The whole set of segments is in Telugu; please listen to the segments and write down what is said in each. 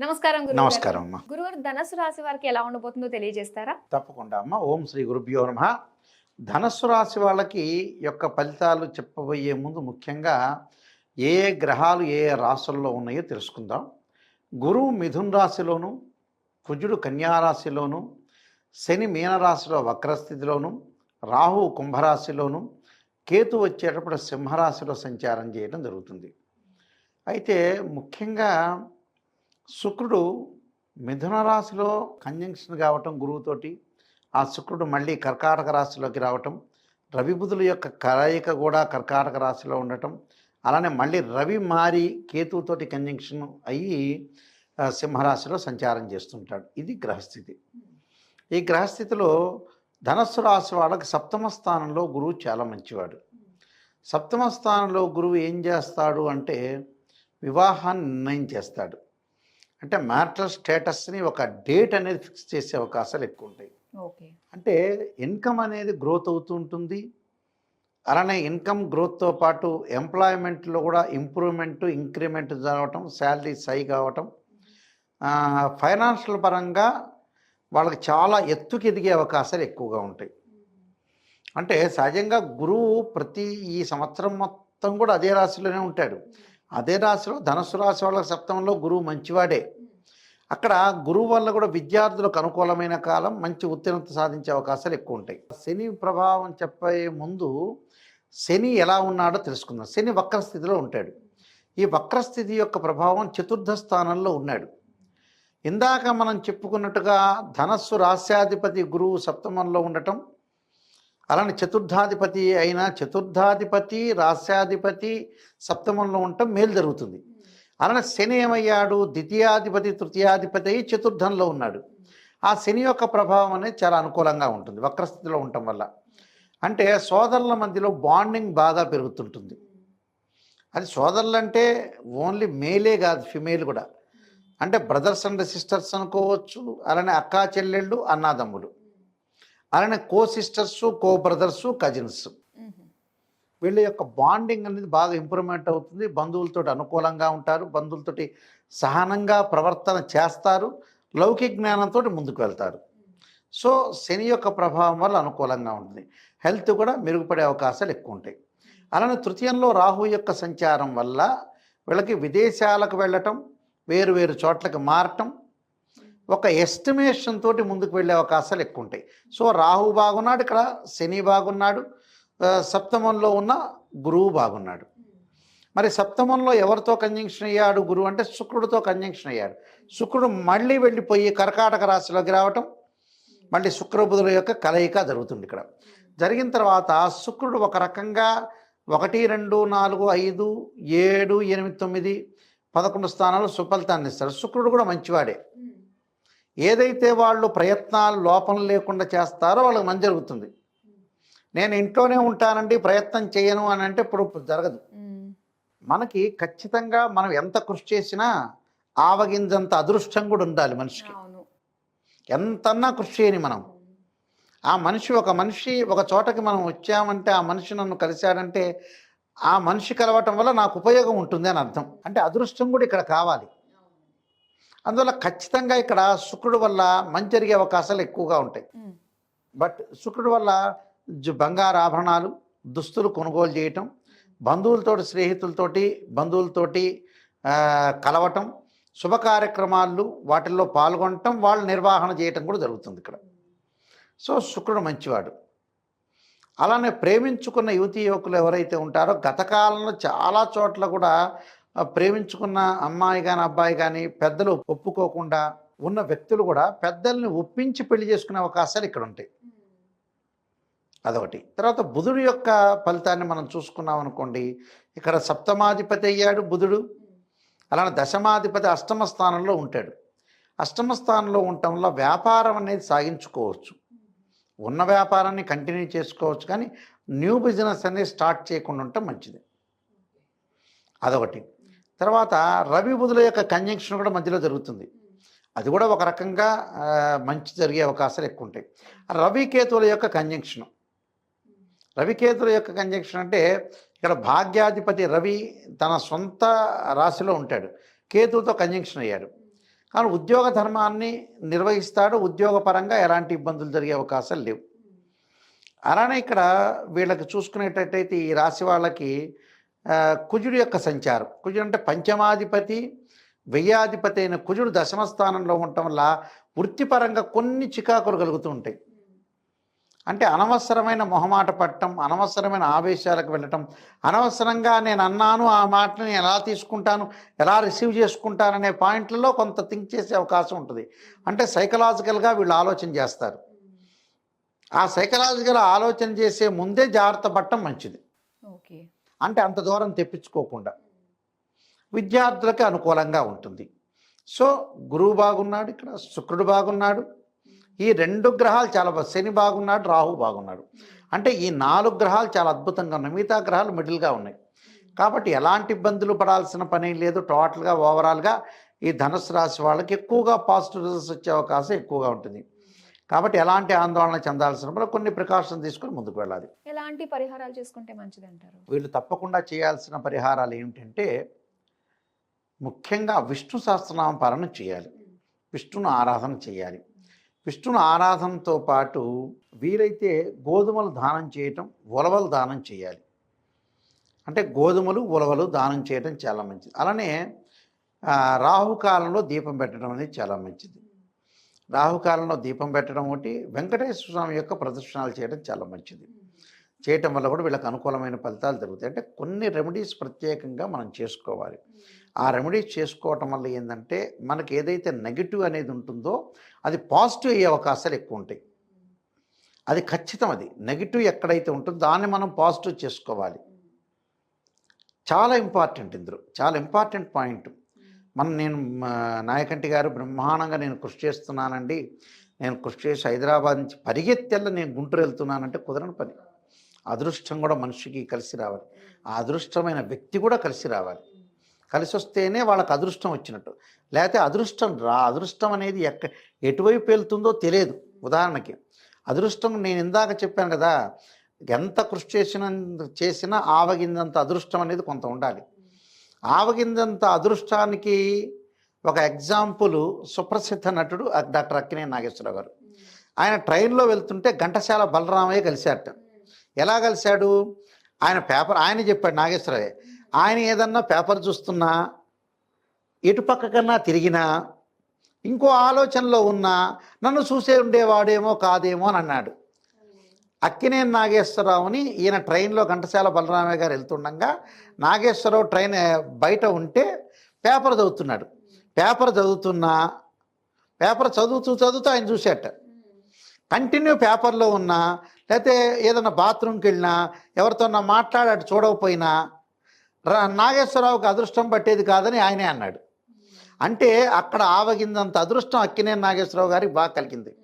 నమస్కారం. నమస్కారం అమ్మ. గురువారు ధనస్సు రాశి వారికి ఎలా ఉండబోతుందో తెలియజేస్తారా? తప్పకుండా అమ్మ. ఓం శ్రీ గురుభ్యో నమ. ధనస్సు రాశి వాళ్ళకి యొక్క ఫలితాలు చెప్పబోయే ముందు ముఖ్యంగా ఏ ఏ గ్రహాలు ఏ ఏ రాశుల్లో ఉన్నాయో తెలుసుకుందాం. గురువు మిథున్ రాశిలోను కుజుడు కన్యా రాశిలోను శని మీనరాశిలో వక్రస్థితిలోను రాహు కుంభరాశిలోను కేతు వచ్చేటప్పుడు సింహరాశిలో సంచారం చేయడం జరుగుతుంది. అయితే ముఖ్యంగా శుక్రుడు మిథున రాశిలో కంజంక్షన్ కావటం గురువుతోటి ఆ శుక్రుడు మళ్ళీ కర్కాటక రాశిలోకి రావటం రవిబుధుల యొక్క కలయిక కూడా కర్కాటక రాశిలో ఉండటం అలానే మళ్ళీ రవి మారి కేతువుతోటి కంజంక్షన్ అయ్యి సింహరాశిలో సంచారం చేస్తుంటాడు. ఇది గ్రహస్థితి. ఈ గ్రహస్థితిలో ధనస్సు రాశి వాళ్ళకి సప్తమ స్థానంలో గురువు చాలా మంచివాడు. సప్తమ స్థానంలో గురువు ఏం చేస్తాడు అంటే వివాహాన్ని నిర్ణయం చేస్తాడు. అంటే మ్యారిటల్ స్టేటస్ని ఒక డేట్ అనేది ఫిక్స్ చేసే అవకాశాలు ఎక్కువ ఉంటాయి ఓకే. అంటే ఇన్కమ్ అనేది గ్రోత్ అవుతూ ఉంటుంది. అలానే ఇన్కమ్ గ్రోత్తో పాటు ఎంప్లాయ్మెంట్లో కూడా ఇంప్రూవ్మెంట్ ఇంక్రిమెంట్ జరగటం శాలరీస్ హై కావటం ఫైనాన్షియల్ పరంగా వాళ్ళకి చాలా ఎత్తుకి ఎదిగే అవకాశాలు ఎక్కువగా ఉంటాయి. అంటే సహజంగా గురువు ప్రతి ఈ సంవత్సరం మొత్తం కూడా అదే రాశిలోనే ఉంటాడు. అదే రాశిలో ధనుసు రాశి వాళ్ళకి సప్తమంలో గురువు మంచివాడే. అక్కడ గురువు వల్ల కూడా విద్యార్థులకు అనుకూలమైన కాలం మంచి ఉత్తీర్ణత సాధించే అవకాశాలు ఎక్కువ ఉంటాయి. శని ప్రభావం చెప్పే ముందు శని ఎలా ఉన్నాడో తెలుసుకుందాం. శని వక్రస్థితిలో ఉంటాడు. ఈ వక్రస్థితి యొక్క ప్రభావం చతుర్థ స్థానంలో ఉన్నాడు. ఇందాక మనం చెప్పుకున్నట్టుగా ధనస్సు రాస్యాధిపతి గురువు సప్తమంలో ఉండటం అలానే చతుర్థాధిపతి అయిన చతుర్థాధిపతి రాస్యాధిపతి సప్తమంలో ఉండటం మేలు జరుగుతుంది. అలానే శని ఏమయ్యాడు? ద్వితీయాధిపతి తృతీయాధిపతి అయి చతుర్థంలో ఉన్నాడు. ఆ శని యొక్క ప్రభావం అనేది చాలా అనుకూలంగా ఉంటుంది వక్రస్థితిలో ఉండటం వల్ల. అంటే సోదరుల మధ్యలో బాండింగ్ బాగా పెరుగుతుంటుంది. అది సోదరులు అంటే ఓన్లీ మేలే కాదు ఫిమేల్ కూడా. అంటే బ్రదర్స్ అండ్ సిస్టర్స్ అనుకోవచ్చు అలానే అక్కా చెల్లెళ్ళు అన్నాదమ్ములు. అలానే co sisters co brothers cousins వీళ్ళ యొక్క బాండింగ్ అనేది బాగా ఇంప్రూవ్మెంట్ అవుతుంది. బంధువులతో అనుకూలంగా ఉంటారు. బంధువులతోటి సహనంగా ప్రవర్తన చేస్తారు. లౌకిక జ్ఞానంతో ముందుకు వెళ్తారు. సో శని యొక్క ప్రభావం వల్ల అనుకూలంగా ఉంటుంది. హెల్త్ కూడా మెరుగుపడే అవకాశాలు ఎక్కువ ఉంటాయి. అలానే తృతీయంలో రాహు యొక్క సంచారం వల్ల వీళ్ళకి విదేశాలకు వెళ్ళటం వేరు వేరు చోట్లకి మారటం ఒక ఎస్టిమేషన్ తోటి ముందుకు వెళ్ళే అవకాశాలు ఎక్కువ ఉంటాయి సో రాహు బాగున్నాడు ఇక్కడ శని బాగున్నాడు సప్తమంలో ఉన్న గురువు బాగున్నాడు. మరి సప్తమంలో ఎవరితో కంజంక్షన్ అయ్యాడు గురువు అంటే శుక్రుడితో కంజంక్షన్ అయ్యాడు. శుక్రుడు మళ్ళీ వెళ్ళిపోయి కర్కాటక రాశిలోకి రావటం మళ్ళీ శుక్రబుధుల యొక్క కలయిక జరుగుతుంది ఇక్కడ. జరిగిన తర్వాత శుక్రుడు ఒక రకంగా ఒకటి రెండు నాలుగు ఐదు ఏడు ఎనిమిది తొమ్మిది పదకొండు స్థానాలు సుఫలితాన్ని ఇస్తాడు. శుక్రుడు కూడా మంచివాడే. ఏదైతే వాళ్ళు ప్రయత్నాలు లోపం లేకుండా చేస్తారో వాళ్ళకి మంచి జరుగుతుంది. నేను ఇంట్లోనే ఉంటానండి ప్రయత్నం చేయను అని అంటే ఇప్పుడు జరగదు. మనకి ఖచ్చితంగా మనం ఎంత కృషి చేసినా ఆవగింజంత అదృష్టం కూడా ఉండాలి మనిషికి. ఎంతన్నా కృషి చేయని మనం. ఆ మనిషి ఒక మనిషి ఒక చోటకి మనం వచ్చామంటే ఆ మనిషి నన్ను కలిశాడంటే ఆ మనిషి కలవటం వల్ల నాకు ఉపయోగం ఉంటుంది అని అర్థం. అంటే అదృష్టం కూడా ఇక్కడ కావాలి. అందువల్ల ఖచ్చితంగా ఇక్కడ శుక్రుడు వల్ల మంచి జరిగే అవకాశాలు ఎక్కువగా ఉంటాయి. బట్ శుక్రుడు వల్ల జు- బంగారు ఆభరణాలు దుస్తులు కొనుగోలు చేయటం బంధువులతోటి స్నేహితులతోటి బంధువులతోటి కలవటం శుభ కార్యక్రమాలు వాటిల్లో పాల్గొనటం వాళ్ళు నిర్వహణ చేయటం కూడా జరుగుతుంది ఇక్కడ. సో శుక్రుడు మంచివాడు. అలానే ప్రేమించుకున్న యువతీ యువకులు ఎవరైతే ఉంటారో గత కాలంలో చాలా చోట్ల కూడా ప్రేమించుకున్న అమ్మాయి కానీ అబ్బాయి కానీ పెద్దలు ఒప్పుకోకుండా ఉన్న వ్యక్తులు కూడా పెద్దల్ని ఒప్పించి పెళ్ళి చేసుకునే అవకాశాలు ఇక్కడ ఉంటాయి. అదొకటి. తర్వాత బుధుడు యొక్క ఫలితాన్ని మనం చూసుకున్నాం అనుకోండి. ఇక్కడ సప్తమాధిపతి అయ్యాడు బుధుడు. అలానే దశమాధిపతి అష్టమ స్థానంలో ఉంటాడు. అష్టమ స్థానంలో ఉండటం వల్ల వ్యాపారం అనేది సాగించుకోవచ్చు. ఉన్న వ్యాపారాన్ని కంటిన్యూ చేసుకోవచ్చు. కానీ న్యూ బిజినెస్ అనేది స్టార్ట్ చేయకుండా ఉంటే మంచిది. అదొకటి. తర్వాత రవి బుధుల యొక్క కంజంక్షన్ కూడా మధ్యలో జరుగుతుంది. అది కూడా ఒక రకంగా మంచి జరిగే అవకాశాలు ఎక్కువ ఉంటాయి. రవికేతువుల యొక్క కంజంక్షన్ రవికేతుల యొక్క కంజంక్షన్ అంటే ఇక్కడ భాగ్యాధిపతి రవి తన సొంత రాశిలో ఉంటాడు. కేతువుతో కంజంక్షన్ అయ్యాడు. కానీ ఉద్యోగ ధర్మాన్ని నిర్వహిస్తాడు. ఉద్యోగపరంగా ఎలాంటి ఇబ్బందులు జరిగే అవకాశాలు లేవు. అలానే ఇక్కడ వీళ్ళకి చూసుకునేటట్టయితే ఈ రాశి వాళ్ళకి కుజుడు యొక్క సంచారం. కుజుడు అంటే పంచమాధిపతి వెయ్యాధిపతి అయిన కుజుడు దశమ స్థానంలో ఉండటం వల్ల వృత్తిపరంగా కొన్ని చికాకులు కలుగుతూ ఉంటాయి. అంటే అనవసరమైన మొహమాట పట్టడం అనవసరమైన ఆవేశాలకు వెళ్ళటం అనవసరంగా నేను అన్నాను ఆ మాటని ఎలా తీసుకుంటాను ఎలా రిసీవ్ చేసుకుంటాననే పాయింట్లలో కొంత థింక్ చేసే అవకాశం ఉంటుంది. అంటే సైకలాజికల్గా వీళ్ళు ఆలోచన చేస్తారు. ఆ సైకలాజికల్ ఆలోచన చేసే ముందే జాగ్రత్త పట్టడం మంచిది. అంటే అంత దూరం తెప్పించుకోకుండా. విద్యార్థులకు అనుకూలంగా ఉంటుంది. సో గురువు బాగున్నాడు ఇక్కడ శుక్రుడు బాగున్నాడు. ఈ రెండు గ్రహాలు చాలా శని బాగున్నాడు రాహు బాగున్నాడు. అంటే ఈ నాలుగు గ్రహాలు చాలా అద్భుతంగా ఉన్నాయి. మిగతా గ్రహాలు మిడిల్గా ఉన్నాయి. కాబట్టి ఎలాంటి ఇబ్బందులు పడాల్సిన పని లేదు. టోటల్గా ఓవరాల్గా ఈ ధనుసు రాశి వాళ్ళకి ఎక్కువగా పాజిటివ్ రిజల్ట్స్ వచ్చే అవకాశం ఎక్కువగా ఉంటుంది. కాబట్టి ఎలాంటి ఆందోళన చెందాల్సిన పని కొన్ని ప్రికాషన్ తీసుకొని ముందుకు వెళ్ళాలి. ఎలాంటి పరిహారాలు చేసుకుంటే మంచిది అంటారు? వీళ్ళు తప్పకుండా చేయాల్సిన పరిహారాలు ఏమిటంటే ముఖ్యంగా విష్ణు సహస్రనామ పాలన చేయాలి. విష్ణును ఆరాధన చేయాలి. విష్ణును ఆరాధనతో పాటు వీరైతే గోధుమలు దానం చేయటం ఉలవలు దానం చేయాలి. అంటే గోధుమలు ఉలవలు దానం చేయటం చాలా మంచిది. అలానే రాహుకాలంలో దీపం పెట్టడం అనేది చాలా మంచిది. రాహుకాలంలో దీపం పెట్టడం ఒకటి వెంకటేశ్వర స్వామి యొక్క ప్రదర్శనలు చేయడం చాలా మంచిది. చేయటం వల్ల కూడా వీళ్ళకి అనుకూలమైన ఫలితాలు జరుగుతాయి అంటే కొన్ని రెమెడీస్ ప్రత్యేకంగా మనం చేసుకోవాలి. ఆ రెమెడీస్ చేసుకోవటం వల్ల ఏంటంటే మనకి ఏదైతే నెగిటివ్ అనేది ఉంటుందో అది పాజిటివ్ అయ్యే అవకాశాలు ఎక్కువ ఉంటాయి. అది ఖచ్చితం అది. నెగిటివ్ ఎక్కడైతే ఉంటుందో దాన్ని మనం పాజిటివ్ చేసుకోవాలి. చాలా ఇంపార్టెంట్ ఇందులో. చాలా ఇంపార్టెంట్ పాయింట్. మనం నేను నాయకంటి గారు బ్రహ్మాండంగా నేను కృషి చేస్తున్నానండి. నేను కృషి చేసి హైదరాబాద్ నుంచి పరిగెత్తెల్ల నేను గుంటూరు వెళ్తున్నానంటే కుదరని పని. అదృష్టం కూడా మనిషికి కలిసి రావాలి. ఆ అదృష్టమైన వ్యక్తి కూడా కలిసి రావాలి. కలిసి వస్తేనే వాళ్ళకి అదృష్టం వచ్చినట్టు. లేకపోతే అదృష్టం రా అదృష్టం అనేది ఎక్క ఎటువైపు వెళ్తుందో తెలియదు. ఉదాహరణకి అదృష్టం నేను ఇందాక చెప్పాను కదా ఎంత కృషి చేసిన చేసినా ఆవగిందంత అదృష్టం అనేది కొంత ఉండాలి. ఆవగిందంత అదృష్టానికి ఒక ఎగ్జాంపుల్ సుప్రసిద్ధ నటుడు డాక్టర్ అక్కినే నాగేశ్వరరావు గారు. ఆయన ట్రైన్లో వెళ్తుంటే ఘంటసాల బలరామయ్య కలిశారట. ఎలా కలిశాడు? ఆయన పేపర్ ఆయన చెప్పాడు నాగేశ్వరరావు ఆయన ఏదన్నా పేపర్ చూస్తున్నా ఎటుపక్క కన్నా తిరిగినా ఇంకో ఆలోచనలో ఉన్నా నన్ను చూసే ఉండేవాడేమో కాదేమో అని అన్నాడు. అక్కినేని నాగేశ్వరరావుని ఈయన ట్రైన్లో ఘంటసాల బలరామయ్య గారు వెళ్తుండగా నాగేశ్వరరావు ట్రైన్ బయట ఉంటే పేపర్ చదువుతున్నాడు. పేపర్ చదువుతున్నా పేపర్ చదువుతూ చదువుతూ ఆయన చూసేట. కంటిన్యూ పేపర్లో ఉన్నా లేకపోతే ఏదైనా బాత్రూమ్కి వెళ్ళినా ఎవరితోన్నా మాట్లాడి అటు చూడకపోయినా రా- నాగేశ్వరరావుకి అదృష్టం పట్టేది కాదని ఆయనే అన్నాడు. అంటే అక్కడ ఆవగిందంత అదృష్టం అక్కినేని నాగేశ్వరరావు గారికి బాగా కలిగింది.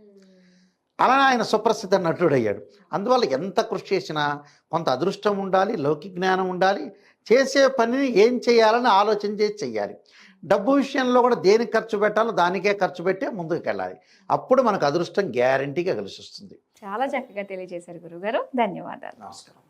అలానే ఆయన సుప్రసిద్ధ నటుడు అయ్యాడు అందువల్ల ఎంత కృషి చేసినా కొంత అదృష్టం ఉండాలి లౌకిక జ్ఞానం ఉండాలి చేసే పనిని ఏం చేయాలని ఆలోచన చేసి చెయ్యాలి. డబ్బు విషయంలో కూడా దేనికి ఖర్చు పెట్టాలో దానికే ఖర్చు పెట్టే ముందుకు వెళ్ళాలి అప్పుడు మనకు అదృష్టం గ్యారంటీగా కలిసి వస్తుంది చాలా చక్కగా తెలియజేశారు గురుగారు. ధన్యవాదాలు. నమస్కారం.